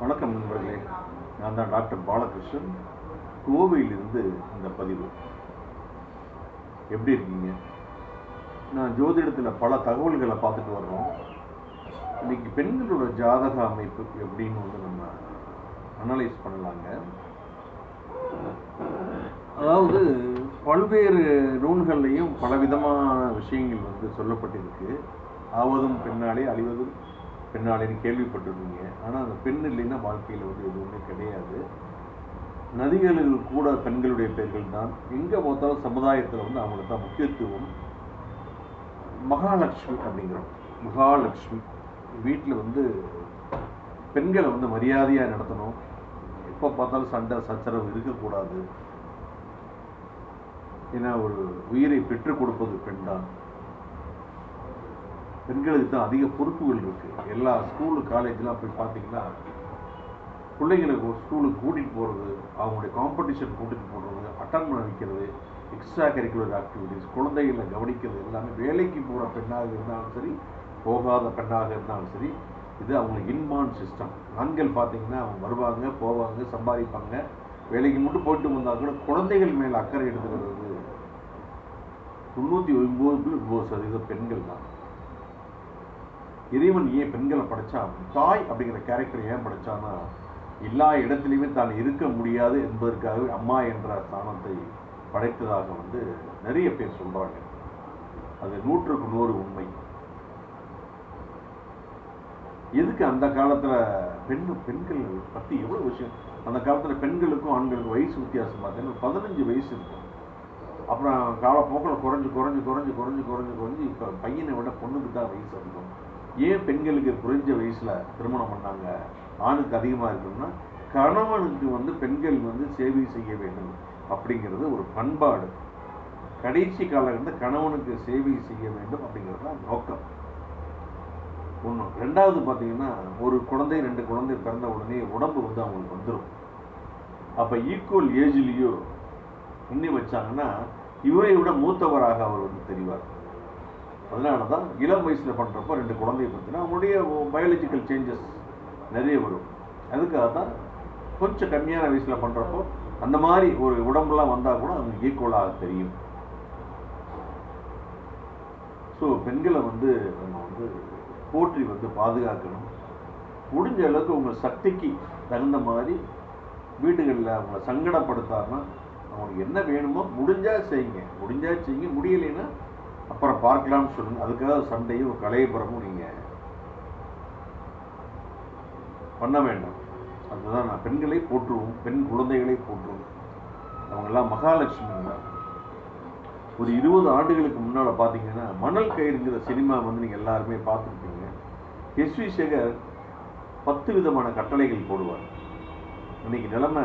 வணக்கம் நண்பர்களே. நான் தான் டாக்டர் பாலகிருஷ்ணன். கோவையிலிருந்து இந்த பதிவு. எப்படி இருக்கீங்க? நான் ஜோதிடத்தில் பல தகவல்களை பார்த்துட்டு வர்றோம். இன்னைக்கு பெண்களோட ஜாதக அமைப்பு எப்படின்னு வந்து நம்ம அனலைஸ் பண்ணலாங்க. அதாவது பல்வேறு நூல்கள்லையும் பலவிதமான விஷயங்கள் வந்து சொல்லப்பட்டிருக்கு. ஆவதும் பின்னாலே அழிவதும் பெண்ணாலேன்னு கேள்விப்பட்டிருந்தீங்க ஆனால் அந்த பெண் இல்லைன்னா வாழ்க்கையில் வந்து எதுவுமே கிடையாது. நதிகளில் கூட பெண்களுடைய பெயர்கள் தான். எங்கே பார்த்தாலும் சமுதாயத்தில் வந்து அவங்களுக்கு தான் முக்கியத்துவம். மகாலட்சுமி அப்படிங்கிறோம். மகாலட்சுமி. வீட்டில் வந்து பெண்களை வந்து மரியாதையாக நடத்தணும். எப்போ பார்த்தாலும் சண்டை சச்சரவு இருக்கக்கூடாது. ஏன்னா ஒரு உயிரை பெற்றுக் கொடுப்பது பெண் தான் பெண்களுக்கு தான் அதிக பொறுப்புகள் இருக்கு. எல்லா ஸ்கூலு காலேஜ்லாம் போய் பார்த்தீங்கன்னா பிள்ளைங்களுக்கு ஒரு ஸ்கூலுக்கு கூட்டிகிட்டு போகிறது அவங்களுடைய காம்படிஷன் கூட்டிகிட்டு போடுறது அட்டன் பண்ண வைக்கிறது எக்ஸ்ட்ரா கரிக்குலர் ஆக்டிவிட்டீஸ் குழந்தைகளை கவனிக்கிறது எல்லாமே வேலைக்கு போகிற பெண்ணாக இருந்தாலும் சரி போகாத பெண்ணாக இருந்தாலும் சரி இது அவங்களுக்கு இன்பான் சிஸ்டம் ஆண்கள் பார்த்தீங்கன்னா அவங்க வருவாங்க போவாங்க சம்பாதிப்பாங்க வேலைக்கு மட்டும் போயிட்டு வந்தால் கூட குழந்தைகள் மேலே அக்கறை எடுத்துக்கிறது தொண்ணூற்றி ஒன்பது ஒன்பது சதவீத பெண்கள் தான். இறைவன் ஏன் பெண்களை படைச்சா? தாய் அப்படிங்கிற கேரக்டர் ஏன் படைச்சான்னா எல்லா இடத்துலையுமே தான் இருக்க முடியாது என்பதற்காகவே அம்மா என்ற ஸ்தானத்தை படைத்ததாக வந்து நிறைய பேர் சொல்றாங்க. அது நூற்றுக்கு நூறு உண்மை. எதுக்கு அந்த காலத்துல பெண் பெண்கள் பத்தி எவ்வளவு விஷயம்? அந்த காலத்துல பெண்களுக்கும் ஆண்களுக்கும் வயசு வித்தியாசம் பார்த்தீங்கன்னா பதினஞ்சு வயசு இருக்கும் அப்புறம் காலப்போக்கில் குறைஞ்சு குறைஞ்சு குறைஞ்சு குறைஞ்சு குறைஞ்சு குறைஞ்சு இப்போ பையனை விட பொண்ணுக்கு தான் வயசு அதிகம். ஏன் பெண்களுக்கு குறைஞ்ச வயசுல திருமணம் பண்ணாங்க? ஆணுக்கு அதிகமாக இருக்கணும்னா கணவனுக்கு வந்து பெண்கள் வந்து சேவை செய்ய வேண்டும் அப்படிங்கிறது ஒரு பண்பாடு. கடைசி காலகட்டத்தில் கணவனுக்கு சேவை செய்ய வேண்டும் அப்படிங்கிறது தான் நோக்கம். ஒன்று ரெண்டாவது பார்த்தீங்கன்னா ஒரு குழந்தை ரெண்டு குழந்தை பிறந்த உடனே உடம்பு வந்து அவங்களுக்கு வந்துடும் அப்போ ஈக்குவல் ஏஜ்லேயோ இன்னி வச்சாங்கன்னா இவரை விட மூத்தவராக அவர் வந்து தெரிவார். அதனால தான் இளம் வயசில் பண்ணுறப்போ ரெண்டு குழந்தைய பற்றினா அவங்களுடைய பயாலஜிக்கல் சேஞ்சஸ் நிறைய வரும். அதுக்காக தான் கொஞ்சம் கம்மியான வயசில் பண்ணுறப்போ அந்த மாதிரி ஒரு உடம்புலாம் வந்தால் கூட அவங்களுக்கு ஈக்குவலாக தெரியும். ஸோ பெண்களை வந்து நம்ம வந்து போற்றி வந்து பாதுகாக்கணும். முடிஞ்ச அளவுக்கு உங்கள் சக்திக்கு தகுந்த மாதிரி வீடுகளில் அவங்கள சங்கடப்படுத்தாம அவங்களுக்கு என்ன வேணுமோ முடிஞ்சா செய்யுங்க. முடிஞ்சா செய்யுங்க. முடியலைன்னா அப்புறம் பார்க்கலாம்னு சொல்லுங்க. அதுக்காக சண்டையும் கலையபுரமும் நீங்க பண்ண வேண்டாம். அதுதான் நான் பெண்களை போற்றுவோம். பெண் குழந்தைகளை போற்றுவோம். அவங்கெல்லாம் மகாலட்சுமி ஒரு இருபது ஆண்டுகளுக்கு முன்னால் பார்த்தீங்கன்னா மணல் கயிறுங்கிற சினிமா வந்து நீங்கள் எல்லாருமே பார்த்துருப்பீங்க. எஸ் வி சேகர் பத்து விதமான கட்டளைகள் போடுவார். இன்னைக்கு நிலைமை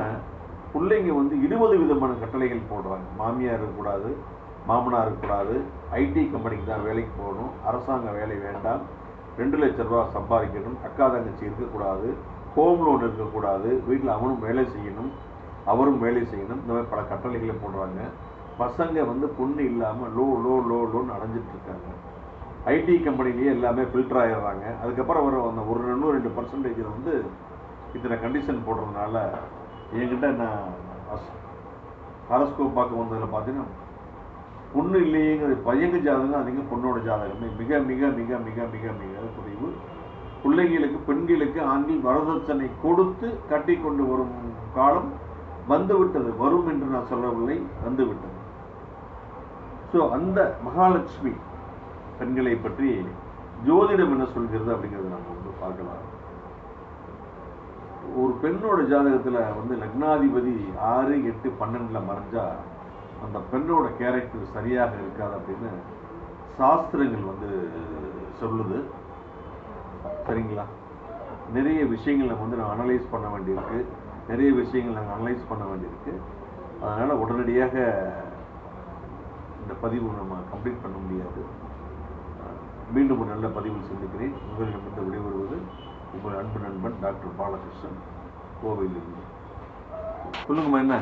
பிள்ளைங்க வந்து இருபது விதமான கட்டளைகள் போடுறாங்க. மாமியார் இருக்கக்கூடாது மாமனார் இருக்கக்கூடாது ஐடி கம்பெனிக்கு தான் வேலைக்கு போகணும். அரசாங்க வேலை வேண்டாம். ரெண்டு லட்ச ரூபா சம்பாதிக்கணும். அக்கா தங்கச்சி இருக்கக்கூடாது ஹோம் லோன் இருக்கக்கூடாது வீட்டில் அவனும் வேலை செய்யணும். அவரும் வேலை செய்யணும். இந்த மாதிரி பல கட்டளைகளை போடுறாங்க. பசங்க வந்து பொண்ணு இல்லாமல் லோ லோ லோ லோன்னு அடைஞ்சிட்டு இருக்காங்க. ஐடி கம்பெனிலேயே எல்லாமே ஃபில்டர் ஆகிடுறாங்க அதுக்கப்புறம் வர அந்த ஒரு ரெண்டு ரெண்டு பர்சன்டேஜில் வந்து இத்தனை கண்டிஷன் போடுறதுனால என்கிட்ட நான் ஹாரஸ்கோப் பார்க்க வந்ததில் பார்த்தீங்கன்னா பொண்ணு இல்லையேங்கிற பையங்க ஜாதகம் அதிகம் பொண்ணோட ஜாதகம். மிக மிக மிக மிக மிக மிக குறைவு. பிள்ளைகளுக்கு பெண்களுக்கு ஆண்கள் வரதட்சணை கொடுத்து கட்டி கொண்டு வரும் காலம் வந்துவிட்டது. வரும் என்று நான் சொல்லவில்லை வந்துவிட்டது. ஸோ அந்த மகாலட்சுமி பெண்களை பற்றி ஜோதிடம் என்ன சொல்கிறது அப்படிங்கிறத நம்ம வந்து பார்க்கலாம். ஒரு பெண்ணோட ஜாதகத்துல வந்து லக்னாதிபதி ஆறு எட்டு பன்னெண்டுல மறைஞ்சா அந்த பெண்ணோட கேரக்டர் சரியாக இருக்காது அப்படின்னு சாஸ்திரங்கள் வந்து சொல்லுது. சரிங்களா? நிறைய விஷயங்கள் நம்ம வந்து நம்ம அனலைஸ் பண்ண வேண்டியிருக்கு. நிறைய விஷயங்கள் நாங்கள் அனலைஸ் பண்ண வேண்டியிருக்கு. அதனால் உடனடியாக இந்த பதிவு நம்ம கம்ப்ளீட் பண்ண முடியாது. மீண்டும் ஒரு நல்ல பதிவில் சந்திக்கிறேன். உங்களிடமிருந்து விடைபெறுவது உங்கள் அன்பு நண்பன் டாக்டர் பாலகிருஷ்ணன் கோவையிலிருந்து. சொல்லுங்கம்மா என்ன?